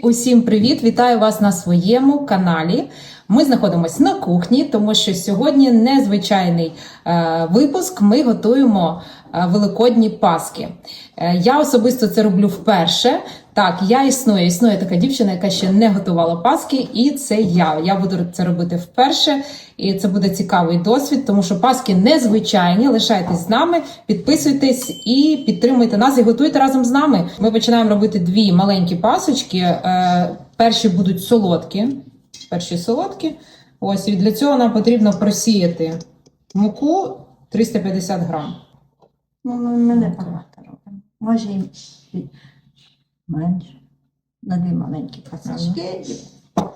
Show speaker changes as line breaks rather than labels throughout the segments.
Усім привіт! Вітаю вас на своєму каналі. Ми знаходимося на кухні, тому що сьогодні незвичайний е, випуск. Ми готуємо е, великодні паски. Е, я особисто це роблю вперше. Так, я існую. Існує така дівчина, яка ще не готувала паски, і це я. Я буду це робити вперше, і це буде цікавий досвід, тому що паски незвичайні. Лишайтесь з нами, підписуйтесь і підтримуйте нас і готуйте разом з нами. Ми починаємо робити дві маленькі пасочки. Е, Перші будуть солодкі. Перші солодкі. Ось і для цього нам потрібно просіяти муку 350 грам.
Ну, ми не багато робимо. Може і менше. На дві маленькі пасочки.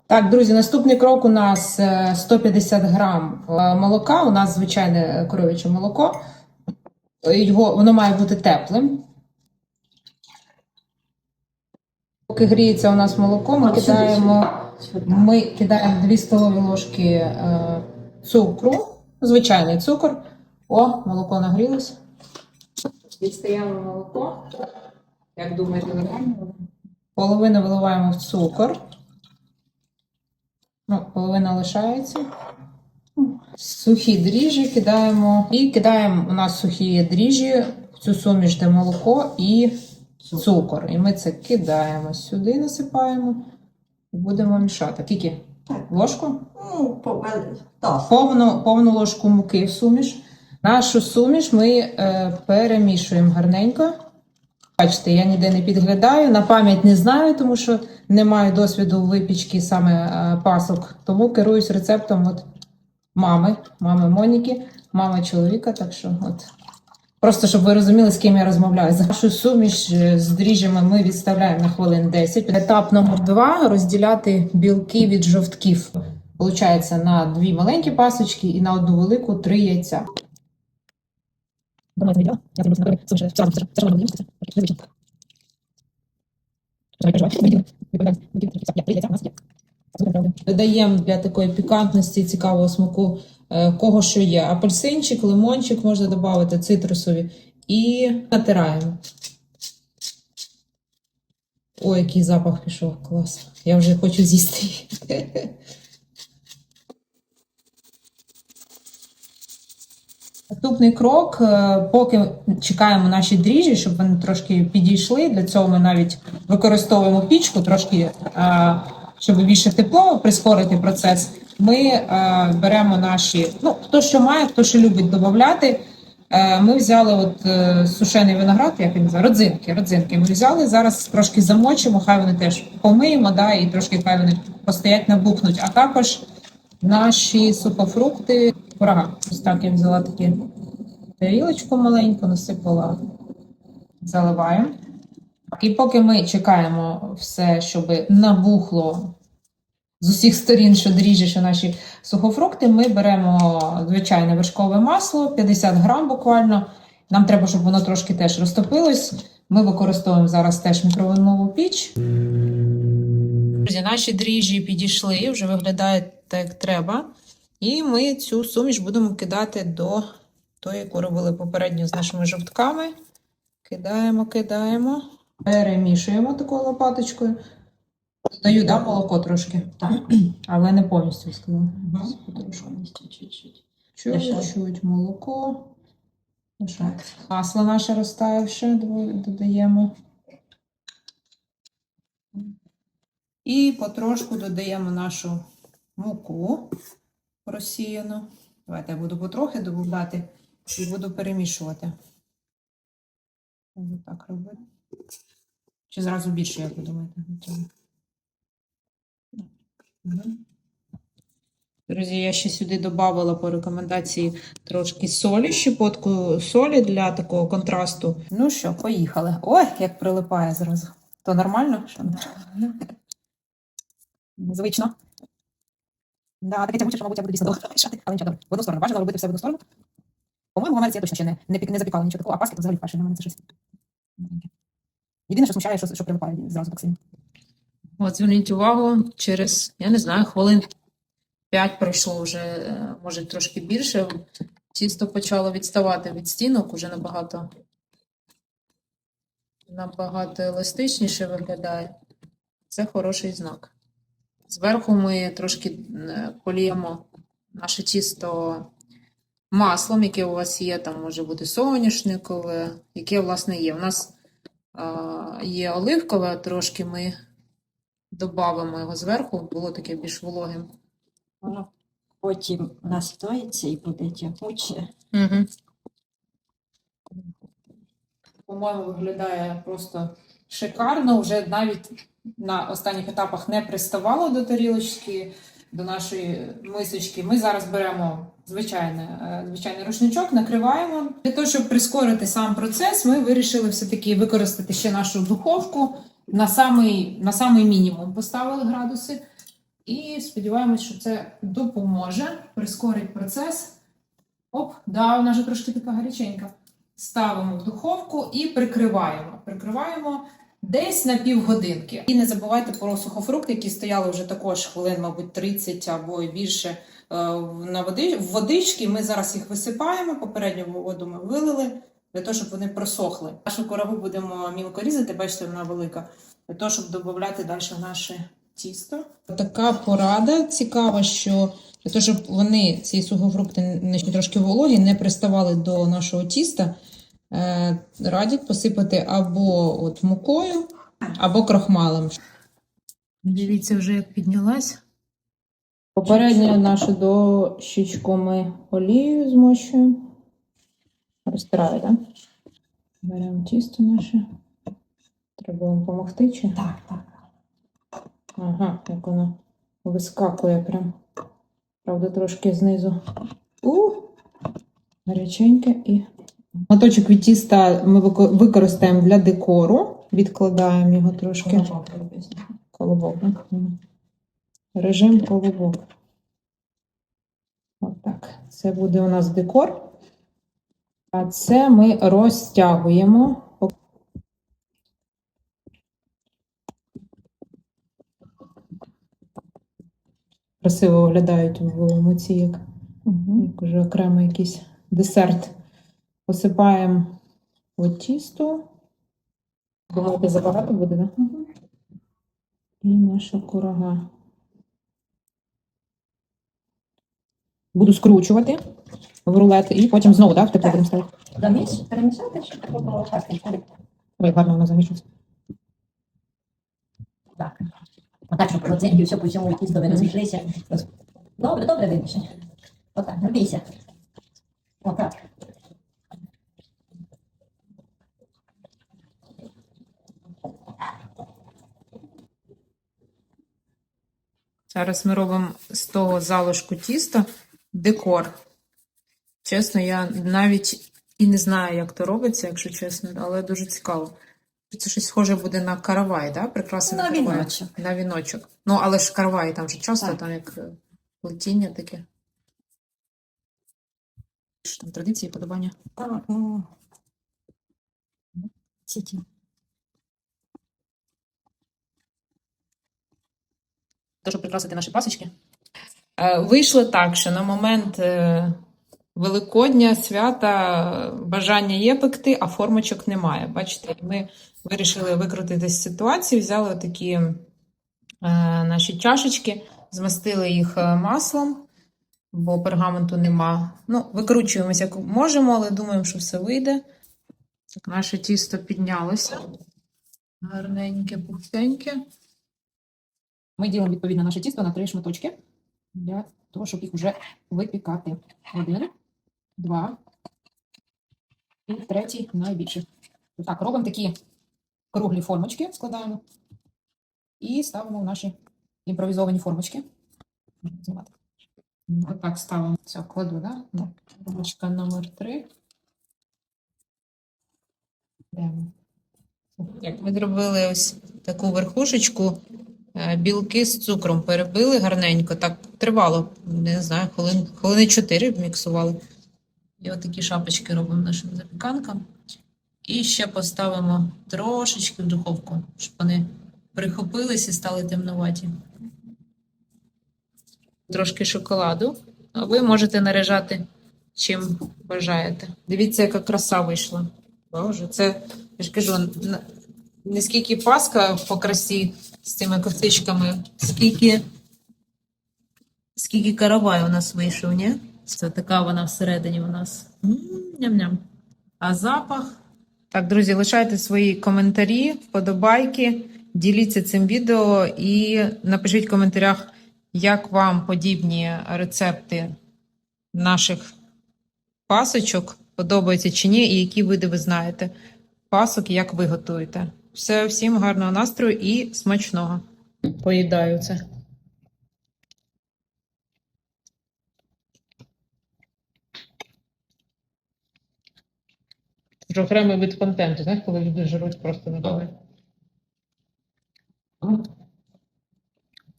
Так, друзі, наступний крок у нас е, 150 грам е, молока. У нас звичайне коров'яче молоко. Його воно має бути теплим. Поки гріється у нас молоко, ми кидаємо, ми кидаємо 2 столові ложки е, цукру, звичайний цукор. О, молоко нагрілося. Відстаємо молоко. Як думаєте, нормально? Половину виливаємо в цукор. Ну, половина лишається. Сухі дріжджі кидаємо. І кидаємо у нас сухі дріжджі в цю суміш, де молоко і цукор. І ми це кидаємо сюди, насипаємо і будемо мішати. Скільки? Ложку?
Ну,
Повну, повну ложку муки в суміш. Нашу суміш ми е, перемішуємо гарненько. Бачите, я ніде не підглядаю, на пам'ять не знаю, тому що не маю досвіду випічки саме е, пасок. Тому керуюсь рецептом от мами, мами Моніки, мами чоловіка. Так що, от просто щоб ви розуміли, з ким я розмовляю. За нашу суміш е, з дріжджами ми відставляємо на хвилин 10. Етап номер два розділяти білки від жовтків. Получається на дві маленькі пасочки і на одну велику три яйця.
Давно это не делала. Я забыла, например, слушай, сразу, сразу, сразу надо делать, незвично. Давай, переживай. Мы делаем, мы подаем, мы делаем, я, три яйца у нас є. Супер, правда.
Додаємо для такої пікантності, цікавого смаку, е, кого що є. Апельсинчик, лимончик можна додати, цитрусові. І натираємо. Ой, який запах пішов, клас. Я вже хочу з'їсти. Наступний крок, е, поки чекаємо наші дріжджі, щоб вони трошки підійшли. Для цього ми навіть використовуємо пічку, трошки, е, щоб більше тепло прискорити процес. Ми е, беремо наші, ну хто що має, хто що любить додати. Ми взяли от сушений виноград, як він називає, родзинки. Родзинки ми взяли. Зараз трошки замочимо, хай вони теж помиємо, да, і трошки хай вони постоять, набухнуть. А також наші сухофрукти, курага. Ось так я взяла такі тарілочку маленьку, насипала, заливаємо. І поки ми чекаємо все, щоб набухло з усіх сторін, що дріжджі, що наші сухофрукти, ми беремо звичайне вершкове масло, 50 грам буквально. Нам треба, щоб воно трошки теж розтопилось. Ми використовуємо зараз теж мікроволнову піч. Друзі, наші дріжджі підійшли, вже виглядає так, як треба. І ми цю суміш будемо кидати до тої, яку робили попередньо з нашими жовтками. Кидаємо, кидаємо, перемішуємо такою лопаточкою. Додаю, да, молоко трошки,
Так.
але не повністю сказала.
Чуть-чуть
молоко. Ну
Так.
Масло наше розтаявше додаємо. І потрошку додаємо нашу муку просіяну. Давайте я буду потрохи додати і буду перемішувати. Буду так робити. Чи зразу більше, як ви думаєте? Друзі, я ще сюди додавала по рекомендації трошки солі, щепотку солі для такого контрасту. Ну що, поїхали. Ой, як прилипає зразу. То нормально? Що?
Звично. Да, таке тягуче, що, мабуть, я буду дійсно довго але нічого, добре. В одну сторону. Бажано робити все в одну сторону. По-моєму, в Америці я точно ще не, не, не запікала нічого такого, а паски взагалі вперше. Для мене це щось. новеньке. Єдине, що смущає, що, що прилипає зразу так сильно.
От зверніть увагу, через, я не знаю, хвилин 5 пройшло вже, е, може трошки більше. Тісто почало відставати від стінок, уже набагато, набагато еластичніше виглядає. Це хороший знак. Зверху ми трошки е, поліємо наше тісто маслом, яке у вас є, там може бути соняшникове, яке, власне, є. У нас а, є оливкове, трошки ми додамо його зверху, було таке більш вологим.
Воно потім настоїться і буде тягуче.
Угу. По-моєму, виглядає просто шикарно. Вже навіть на останніх етапах не приставало до тарілочки, до нашої мисочки. Ми зараз беремо звичайне, е, звичайний рушничок, накриваємо. Для того, щоб прискорити сам процес, ми вирішили все-таки використати ще нашу духовку на самий, на самий мінімум поставили градуси. І сподіваємось, що це допоможе, прискорить процес. Оп, да, вона вже трошки така гаряченька. Ставимо в духовку і прикриваємо. Прикриваємо десь на півгодинки. І не забувайте про сухофрукти, які стояли вже також хвилин, мабуть, 30 або більше е, на води, в водички. Ми зараз їх висипаємо. Попередню воду ми вилили для того, щоб вони просохли. Нашу корову будемо мілко різати, бачите, вона велика, для того, щоб додати далі в наше тісто. Така порада цікава, що для того, щоб вони, ці сухофрукти, не трошки вологі, не приставали до нашого тіста, радять посипати або от мукою, або крохмалем. Дивіться, вже як піднялась. Попередньо нашу дощечку ми олією змощуємо. Розтираю, так? Беремо тісто наше. Треба вам допомогти чи?
Так, так.
Ага, як воно вискакує прям. Правда, трошки знизу. У, гаряченьке і. Моточок від тіста ми використаємо для декору. Відкладаємо його трошки.
Колобок.
Режим колобок. Отак. Це буде у нас декор. А це ми розтягуємо. Красиво виглядають в муці, як, як уже окремо якийсь десерт. Посипаємо от тісто. Думаєте, забагато буде, так? Да? І наша курага. Буду скручувати в рулет і потім знову, так, в тепло будемо ставити.
Заміс, перемішати, щоб це було так.
Ой, гарно вона замішується.
Так. Отак, щоб родзинки все по всьому тістові розійшлися. Роз- Добре, добре вимішай. Отак, не бійся. Отак.
Зараз ми робимо з того залишку тіста декор. Чесно, я навіть і не знаю, як то робиться, якщо чесно, але дуже цікаво. Це щось схоже буде на каравай, да? Прикраси
На
каравай.
віночок.
На віночок. Ну, але ж каравай там же часто,
Так.
там як е, плетіння таке. Що там традиції, подобання.
Так, ну. Ці-ті.
То, щоб прикрасити наші пасочки. Е, Вийшло так, що на момент е, Великодня, свята, бажання є пекти, а формочок немає. Бачите, ми вирішили викрутити з ситуації, взяли такі е, наші чашечки, змастили їх маслом, бо пергаменту нема. Ну, викручуємося як можемо, але думаємо, що все вийде. Так, наше тісто піднялося. Гарненьке, пухтеньке. Ми ділимо відповідно наше тісто на три шматочки для того, щоб їх вже випікати. Один, два і третій найбільший. Так, робимо такі круглі формочки, складаємо і ставимо в наші імпровізовані формочки. Знімати. Отак ставимо. Все, кладу, да? Ну, Формочка номер три. Ми зробили ось таку верхушечку, білки з цукром перебили гарненько. Так тривало, не знаю, хвилин, хвилини 4 міксували. І такі шапочки робимо нашим запіканкам. І ще поставимо трошечки в духовку, щоб вони прихопились і стали темнуваті. Трошки шоколаду. А ви можете наряжати чим бажаєте. Дивіться, яка краса вийшла. Боже, це я ж кажу, н- не скільки паска по красі, з цими косичками. Скільки, скільки каравай у нас вийшов, ні? Це така вона всередині у нас. Ням-ням. А запах. Так, друзі, лишайте свої коментарі, вподобайки, діліться цим відео і напишіть в коментарях, як вам подібні рецепти наших пасочок подобаються чи ні, і які види ви знаєте пасок, як ви готуєте. Все, всім гарного настрою і смачного. Поїдаю це. Це окремий вид контенту, знаєш, коли люди жруть просто на голові.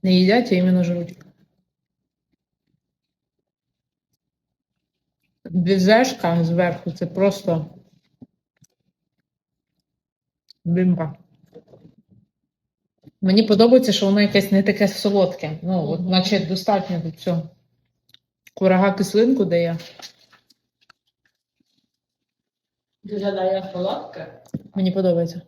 Не їдять, а іменно жруть. Безешка зверху це просто бімба. Мені подобається, що воно якесь не таке солодке. Ну, от, наче достатньо до цього. Курага кислинку дає.
Дуже дає солодке.
Мені подобається.